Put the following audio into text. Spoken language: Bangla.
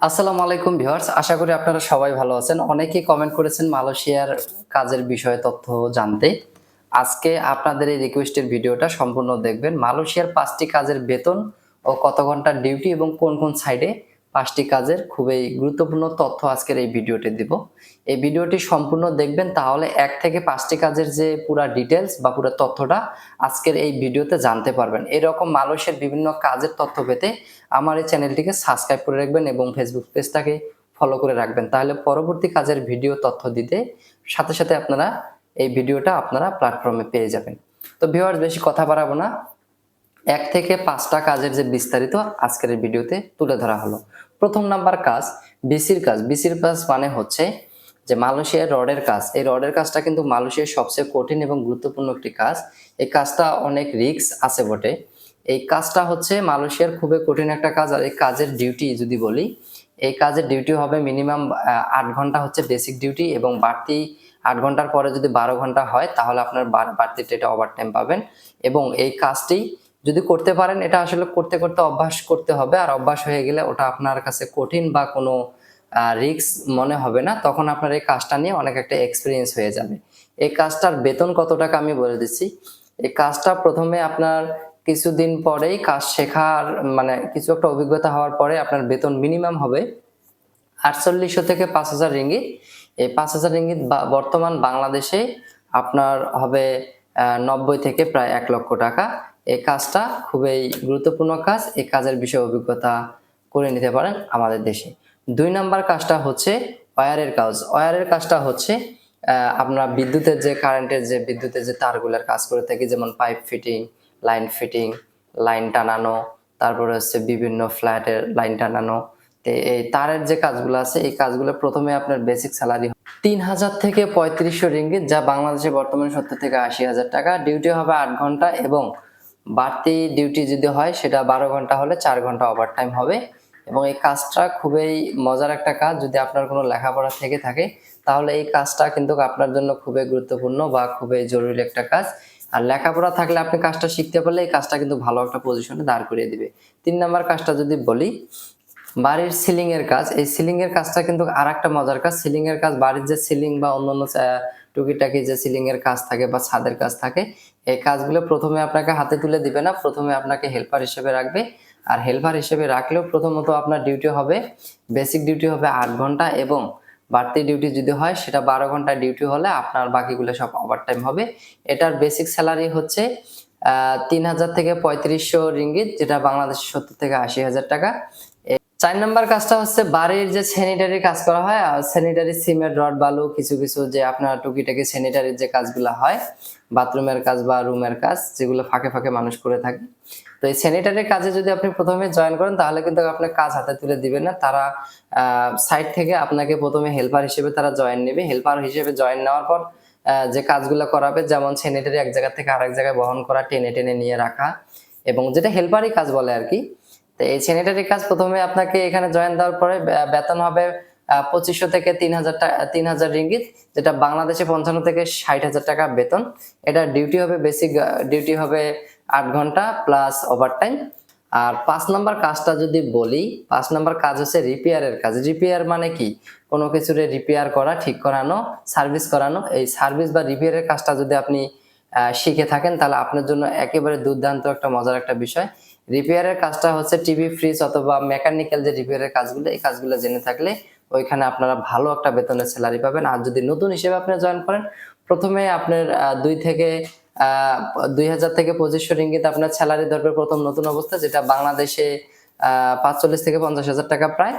আসসালামু আলাইকুম ভিউয়ার্স, আশা করি আপনারা সবাই ভালো আছেন। অনেকেই কমেন্ট করেছেন মালয়েশিয়ার কাজের বিষয়ে তথ্য জানতে। আজকে আপনাদের এই রিকোয়েস্টের ভিডিওটা সম্পূর্ণ দেখবেন। মালয়েশিয়ার পাঁচটি কাজের বেতন ও কত ঘণ্টার ডিউটি এবং কোন কোন সাইডে পাঁচটি কাজের খুবই গুরুত্বপূর্ণ তথ্য আজকের এই ভিডিওতে দিব। এই ভিডিওটি সম্পূর্ণ দেখবেন, তাহলে এক থেকে পাঁচটি কাজের যে পুরা ডিটেলস বা পুরো তথ্যটা আজকের এই ভিডিওতে জানতে পারবেন। এরকম মানুষের বিভিন্ন কাজের তথ্য পেতে আমার এই চ্যানেলটিকে সাবস্ক্রাইব করে রাখবেন এবং ফেসবুক পেজটাকে ফলো করে রাখবেন। তাহলে পরবর্তী কাজের ভিডিও তথ্য দিতে সাথে সাথে আপনারা এই ভিডিওটা আপনারা প্ল্যাটফর্মে পেয়ে যাবেন। তো ভিউয়ার্স বেশি কথা বাড়াবো না। এক থেকে পাঁচটা কাজের যে বিস্তারিত আজকের ভিডিওতে তুলে ধরা হলো। প্রথম নাম্বার কাজ, বিসির কাজ। বিসির কাজ মানে হচ্ছে যে মালয়েশিয়ার রডের কাজ। এই রডের কাজটা কিন্তু মালয়েশিয়ার সবচেয়ে কঠিন এবং গুরুত্বপূর্ণ একটি কাজ। এই কাজটা অনেক রিস্ক আছে বটে। এই কাজটা হচ্ছে মালয়েশিয়ার খুবই কঠিন একটা কাজ আর এই কাজের ডিউটি যদি বলি, এই কাজের ডিউটি হবে মিনিমাম আট ঘণ্টা হচ্ছে বেসিক ডিউটি এবং বাড়তি আট ঘণ্টার পরে যদি বারো ঘণ্টা হয়, তাহলে আপনার বা- বাড়তি এটা ওভার টাইম পাবেন। এবং এই কাজটি যদি করতে পারেন, এটা আসলে করতে করতে অভ্যাস করতে হবে। আর অভ্যাস হয়ে গেলে ওটা আপনার কাছে কঠিন বা কোনো রিস্ক মনে হবে না। তখন আপনার এই কাজটা নিয়ে অনেক একটা এক্সপিরিয়েন্স হয়ে যাবে। এই কাজটার বেতন কত টাকা আমি বলে দিচ্ছি। এই কাজটা প্রথমে আপনার কিছুদিন পরেই কাজ শেখার মানে কিছু একটা অভিজ্ঞতা হওয়ার পরে আপনার বেতন মিনিমাম হবে আটচল্লিশশো থেকে পাঁচ হাজার রিঙ্গিত। এই পাঁচ হাজার রিঙ্গিত বর্তমান বাংলাদেশে আপনার হবে নব্বই থেকে প্রায় এক লক্ষ টাকা। এই কাজটা খুবই গুরুত্বপূর্ণ কাজ, এই কাজের বিষয়ে অভিজ্ঞতা করে নিতে পারেন আমাদের দেশে। দুই নাম্বার কাজটা হচ্ছে ওয়ারের কাজ। ওয়ারের কাজটা হচ্ছে আমরা বিদ্যুতের যে কারেন্টের যে বিদ্যুতের যে তারগুলোর কাজ করে থাকি, যেমন pipe fitting, line fitting, line টানানো, তারপরে হচ্ছে বিভিন্ন ফ্ল্যাটের লাইন টানানো। এই তারের যে কাজগুলো আছে, এই কাজগুলো প্রথমে আপনার বেসিক স্যালারি তিন হাজার থেকে পঁয়ত্রিশশো রিঙ্গিত, যা বাংলাদেশে বর্তমানে সত্তর থেকে আশি হাজার টাকা। ডিউটি হবে আট ঘণ্টা এবং বাড়তি ডিউটি যদি হয়, সেটা বারো ঘণ্টা হলে চার ঘণ্টা ওভার টাইম হবে। এবং এই কাজটা খুবই মজার একটা কাজ, যদি আপনার কোনো লেখাপড়া থেকে থাকে, তাহলে এই কাজটা কিন্তু আপনার জন্য খুবই গুরুত্বপূর্ণ বা খুবই জরুরি একটা কাজ। আর লেখাপড়া থাকলে আপনি কাজটা শিখতে পারলে এই কাজটা কিন্তু ভালো একটা পজিশনে দাঁড় করিয়ে দিবে। তিন নাম্বার কাজটা যদি বলি, বাড়ির সিলিং এর কাজ। এই সিলিং এর কাজটা কিন্তু আর একটা মজার কাজ। সিলিং এর কাজ বাড়ির যে সিলিং বা অন্যান্য টুকিটাকি যে সিলিং এর কাজ থাকে বা ছাদের কাজ থাকে, এই কাজগুলো প্রথমে আপনাকে হাতে তুলে দিবে না, প্রথমে আপনাকে হেল্পার হিসেবে রাখবে। আর হেল্পার হিসেবে রাখলেও প্রথমত আপনার ডিউটি হবে বেসিক ডিউটি হবে আট ঘণ্টা এবং বাড়তি ডিউটি যদি হয়, সেটা বারো ঘণ্টা ডিউটি হলে আপনার বাকিগুলো সব ওভার টাইম হবে। এটার বেসিক স্যালারি হচ্ছে তিন হাজার থেকে পঁয়ত্রিশশো রিঙ্গিত, যেটা বাংলাদেশে সত্তর থেকে আশি হাজার টাকা। চার নাম্বার কাজটা হচ্ছে বাড়ির যে স্যানিটারি কাজ করা হয় স্যানিটারি সিমেন্ট রড, বালু, কিছু কিছু যে আপনার টুকিটাকি স্যানিটারির যে কাজগুলো হয়, বাথরুমের কাজ বা রুমের কাজ, যেগুলো ফাঁকে ফাঁকে মানুষ করে থাকে। তো এই স্যানিটারি কাজে যদি আপনি প্রথমে জয়েন করেন, তাহলে কিন্তু আপনার কাজ হাতে তুলে দিবে না। তারা সাইড থেকে আপনাকে প্রথমে হেল্পার হিসেবে তারা জয়েন নেবে। হেল্পার হিসেবে জয়েন নেওয়ার পর যে কাজগুলো করাবে, যেমন স্যানিটারি এক জায়গা থেকে আরেক জায়গায় বহন করা, টেনে টেনে নিয়ে রাখা, এবং যেটা হেল্পারই কাজ বলে আর কি তো এই স্যানিটারি কাজ প্রথমে আপনাকে এখানে জয়েন দেওয়ার পরে বেতন হবে পঁচিশশো থেকে তিন হাজার টাকা তিন হাজার রিঙ্গিত, যেটা বাংলাদেশে পঞ্চান্ন থেকে ষাট হাজার টাকা বেতন। এটা ডিউটি হবে বেসিক ডিউটি হবে আট ঘণ্টা প্লাস ওভারটাইম আর পাঁচ নাম্বার কাজটা যদি বলি, পাঁচ নাম্বার কাজ হচ্ছে রিপেয়ারের কাজ। রিপেয়ার মানে কি? কোনো কিছুর রিপেয়ার করা, ঠিক করানো সার্ভিস করানো। এই সার্ভিস বা রিপেয়ারের কাজটা যদি আপনি শিখে থাকেন, তাহলে আপনার জন্য একেবারে দুর্দান্ত একটা মজার একটা বিষয়। রিপেয়ারের কাজটা হচ্ছে টিভি, ফ্রিজ অথবা মেকানিক্যাল যে রিপেয়ারের কাজগুলো, এই কাজগুলো জেনে থাকলে ওইখানে আপনারা ভালো একটা বেতনের স্যালারি পাবেন। আর যদি নতুন হিসেবে আপনি জয়েন করেন, প্রথমে আপনার দুই থেকে দুই হাজার থেকে পঁচিশশো রিঙ্গিত আপনার স্যালারি ধরবে প্রথম নতুন অবস্থা, যেটা বাংলাদেশে পাঁচচল্লিশ থেকে পঞ্চাশ হাজার টাকা প্রায়।